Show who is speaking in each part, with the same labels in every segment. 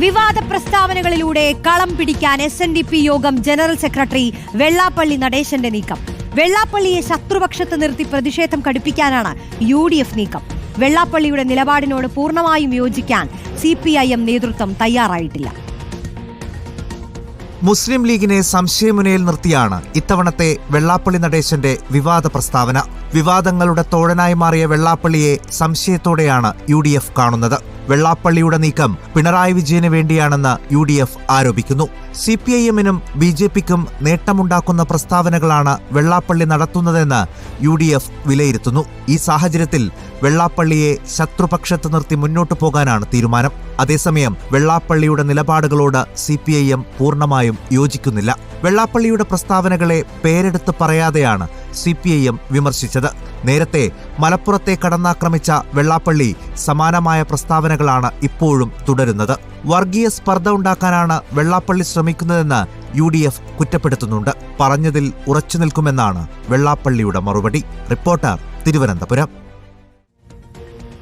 Speaker 1: വിവാദ പ്രസ്താവനകളിലൂടെ കളം പിടിക്കാൻ എസ് എൻ ഡി പി യോഗം ജനറൽ സെക്രട്ടറി വെള്ളാപ്പള്ളി നടേശന്റെ നീക്കം. വെള്ളാപ്പള്ളിയെ ശത്രുപക്ഷത്ത് നിർത്തി പ്രതിഷേധം കടുപ്പിക്കാനാണ് യു ഡി എഫ് നീക്കം. വെള്ളാപ്പള്ളിയുടെ നിലപാടിനോട് പൂർണമായും യോജിക്കാൻ സി പി ഐ എം നേതൃത്വം തയ്യാറായിട്ടില്ല.
Speaker 2: മുസ്ലിം ലീഗിനെ സംശയമുനയിൽ നിർത്തിയാണ് ഇത്തവണത്തെ വെള്ളാപ്പള്ളി നടേശന്റെ വിവാദ പ്രസ്താവന. വിവാദങ്ങളുടെ തോഴനായി മാറിയ വെള്ളാപ്പള്ളിയെ സംശയത്തോടെയാണ് യു കാണുന്നത്. വെള്ളാപ്പള്ളിയുടെ നീക്കം പിണറായി വിജയന് വേണ്ടിയാണെന്ന് യു ഡി എഫ് ആരോപിക്കുന്നു. സി പി ഐ എമ്മിനും ബി ജെ പിക്കും നേട്ടമുണ്ടാക്കുന്ന പ്രസ്താവനകളാണ് വെള്ളാപ്പള്ളി നടത്തുന്നതെന്ന് യു ഡി എഫ് വിലയിരുത്തുന്നു. ഈ സാഹചര്യത്തിൽ വെള്ളാപ്പള്ളിയെ ശത്രുപക്ഷത്ത് നിർത്തി മുന്നോട്ടു പോകാനാണ് തീരുമാനം. അതേസമയം വെള്ളാപ്പള്ളിയുടെ നിലപാടുകളോട് സി പി ഐ എം പൂർണമായും യോജിക്കുന്നില്ല. വെള്ളാപ്പള്ളിയുടെ പ്രസ്താവനകളെ പേരെടുത്ത് പറയാതെയാണ് സി പി ഐ എം വിമർശിച്ചത്. നേരത്തെ മലപ്പുറത്തെ കടന്നാക്രമിച്ച വെള്ളാപ്പള്ളി സമാനമായ പ്രസ്താവനകളാണ് ഇപ്പോഴും തുടരുന്നത്. വർഗീയ സ്പർദ്ധ ഉണ്ടാക്കാനാണ് വെള്ളാപ്പള്ളി ശ്രമിക്കുന്നതെന്ന് യു ഡി എഫ് കുറ്റപ്പെടുത്തുന്നുണ്ട്. പറഞ്ഞതിൽ ഉറച്ചു നിൽക്കുമെന്നാണ് വെള്ളാപ്പള്ളിയുടെ മറുപടി. റിപ്പോർട്ടർ തിരുവനന്തപുരം.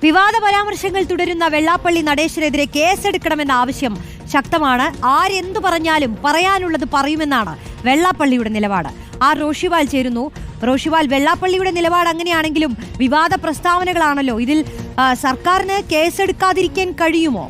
Speaker 1: വിവാദ പരാമർശങ്ങൾ തുടരുന്ന വെള്ളാപ്പള്ളി നടേശനെതിരെ കേസെടുക്കണമെന്ന ആവശ്യം ശക്തമാണ്. ആരെന്തു പറഞ്ഞാലും പറയാനുള്ളത് പറയുമെന്നാണ് വെള്ളാപ്പള്ളിയുടെ നിലപാട്. ആർ റോഷിവാൽ ചേരുന്നു. റോഷിവാൽ വെള്ളാപ്പള്ളിയുടെ നിലപാട് അങ്ങനെയാണെങ്കിലും വിവാദ പ്രസ്താവനകളാണല്ലോ. ഇതിൽ സർക്കാരിന് കേസെടുക്കാതിരിക്കാൻ കഴിയുമോ?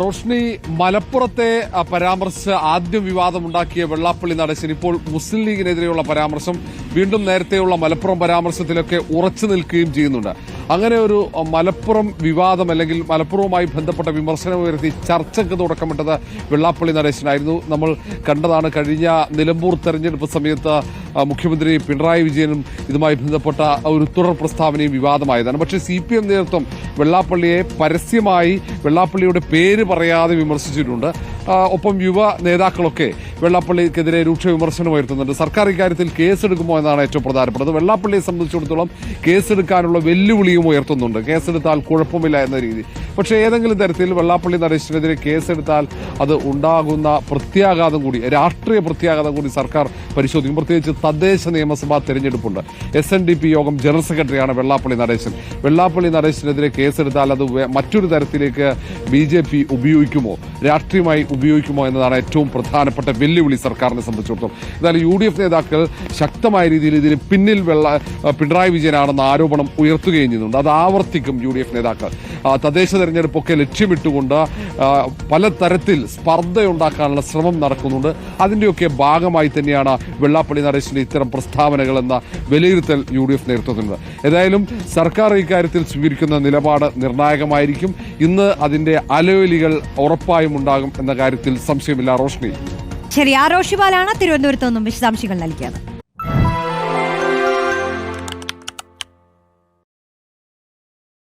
Speaker 3: റോഷ്നി മലപ്പുറത്തെ ആ, പരാമർശിച്ച് ആദ്യം വിവാദമുണ്ടാക്കിയ വെള്ളാപ്പള്ളി നടേശൻ ഇപ്പോൾ മുസ്ലിം ലീഗിനെതിരെയുള്ള പരാമർശം വീണ്ടും നേരത്തെയുള്ള മലപ്പുറം പരാമർശത്തിലൊക്കെ ഉറച്ചു നിൽക്കുകയും ചെയ്യുന്നുണ്ട്. അങ്ങനെ ഒരു മലപ്പുറം വിവാദം അല്ലെങ്കിൽ മലപ്പുറവുമായി ബന്ധപ്പെട്ട വിമർശനം ഉയർത്തി ചർച്ചയ്ക്ക് തുടക്കമിട്ടത് വെള്ളാപ്പള്ളി നടേശനായിരുന്നു. നമ്മൾ കണ്ടതാണ് കഴിഞ്ഞ നിലമ്പൂർ തെരഞ്ഞെടുപ്പ് സമയത്ത് മുഖ്യമന്ത്രി പിണറായി വിജയനും ഇതുമായി ബന്ധപ്പെട്ട ഒരു തുടർ പ്രസ്താവനയും വിവാദമായതാണ്. പക്ഷേ സി പി എം നേതൃത്വം വെള്ളാപ്പള്ളിയെ പരസ്യമായി വെള്ളാപ്പള്ളിയുടെ പേര് പറയാതെ വിമർശിച്ചിട്ടുണ്ട്. ഒപ്പം യുവ നേതാക്കളൊക്കെ വെള്ളാപ്പള്ളിക്കെതിരെ രൂക്ഷ വിമർശനം ഉയർത്തുന്നുണ്ട്. സർക്കാർ ഇക്കാര്യത്തിൽ കേസെടുക്കുമോ എന്നാണ് ഏറ്റവും പ്രധാനപ്പെട്ടത്. വെള്ളാപ്പള്ളിയെ സംബന്ധിച്ചിടത്തോളം കേസെടുക്കാനുള്ള വെല്ലുവിളിയും ഉയർത്തുന്നുണ്ട്. കേസെടുത്താൽ കുഴപ്പമില്ല എന്ന രീതി. പക്ഷേ ഏതെങ്കിലും തരത്തിൽ വെള്ളാപ്പള്ളി നടേശനെതിരെ കേസെടുത്താൽ അത് ഉണ്ടാകുന്ന പ്രത്യാഘാതം കൂടി രാഷ്ട്രീയ പ്രത്യാഘാതം കൂടി സർക്കാർ പരിശോധിക്കും. പ്രത്യേകിച്ച് തദ്ദേശ നിയമസഭാ തെരഞ്ഞെടുപ്പുണ്ട്. എസ് എൻ ഡി പി യോഗം ജനറൽ സെക്രട്ടറിയാണ് വെള്ളാപ്പള്ളി നടേശൻ. വെള്ളാപ്പള്ളി നടേശനെതിരെ കേസെടുത്താൽ അത് മറ്റൊരു തരത്തിലേക്ക് ബി ജെ പി ഉപയോഗിക്കുമോ? രാഷ്ട്രീയമായി ഉപയോഗിക്കുമോ എന്നതാണ് ഏറ്റവും പ്രധാനപ്പെട്ട വെല്ലുവിളി സർക്കാരിനെ സംബന്ധിച്ചിടത്തോളം. എന്നാലും യു ഡി എഫ് നേതാക്കൾ ശക്തമായ രീതിയിൽ ഇതിന് പിന്നിൽ വെള്ള പിണറായി വിജയനാണെന്ന ആരോപണം ഉയർത്തുകയും ചെയ്യുന്നുണ്ട്. അത് ആവർത്തിക്കും യു ഡി എഫ് നേതാക്കൾ. തദ്ദേശ തെരഞ്ഞെടുപ്പൊക്കെ ലക്ഷ്യമിട്ടുകൊണ്ട് പലതരത്തിൽ സ്പർദ്ധയുണ്ടാക്കാനുള്ള ശ്രമം നടക്കുന്നുണ്ട്. അതിന്റെയൊക്കെ ഭാഗമായി തന്നെയാണ് വെള്ളാപ്പള്ളി നടേശന്റെ ഇത്തരം പ്രസ്താവനകൾ എന്ന വിലയിരുത്തൽ യു ഡി എഫ് നേതൃത്വത്തിനുണ്ട്. ഏതായാലും സർക്കാർ ഇക്കാര്യത്തിൽ സ്വീകരിക്കുന്ന നിലപാട് നിർണായകമായിരിക്കും. ഇന്ന് അതിന്റെ അലവലികൾ ഉറപ്പായും ഉണ്ടാകും എന്ന കാര്യത്തിൽ സംശയമില്ല റോഷ്നി.
Speaker 1: ശരി ആ റോഷിബാലാണ് തിരുവനന്തപുരത്ത് നിന്നും വിശദാംശങ്ങൾ നൽകിയത്.